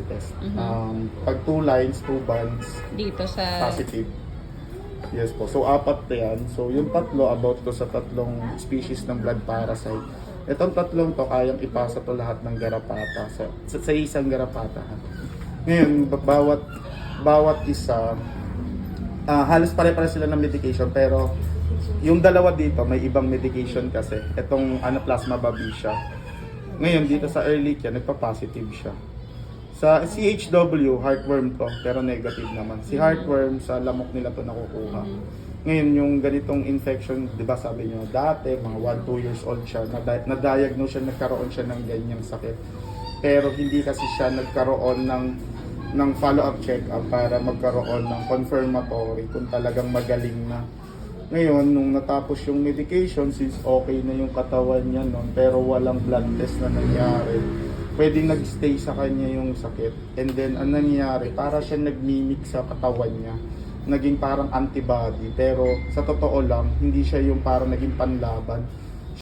test. Mhm. Um, pag two lines, two bands, Dito sa... positive. Yes po. So, apat na yan. So, yung tatlo, about to sa tatlong species ng blood parasite. Itong tatlong to, kayang ipasa to lahat ng garapata sa, sa, sa isang garapata. ha. Ngayon, ba- bawat bawat isa, ah, halos pare-pare sila ng medication, pero yung dalawa dito, may ibang medication kasi. Itong Anaplasma babesia. Ngayon, dito sa early yan, nagpa-positive siya. Sa CHW, heartworm to, pero negative naman. Si heartworm, sa lamok nila to nakukuha. Ngayon, yung ganitong infection, di ba sabi nyo, dati, mga 1-2 years old siya, na- na-diagnose siya, nagkaroon siya ng ganyang sakit. Pero hindi kasi siya nagkaroon ng ng follow-up check-up para magkaroon ng confirmatory kung talagang magaling na. Ngayon, nung natapos yung medication, since okay na yung katawan niya noon, pero walang blood test na nangyari, pwedeng nagstay sa kanya yung sakit. And then, ang nangyari, para siya nagmimik sa katawan niya. Naging parang antibody. Pero sa totoo lang, hindi siya yung parang naging panlaban.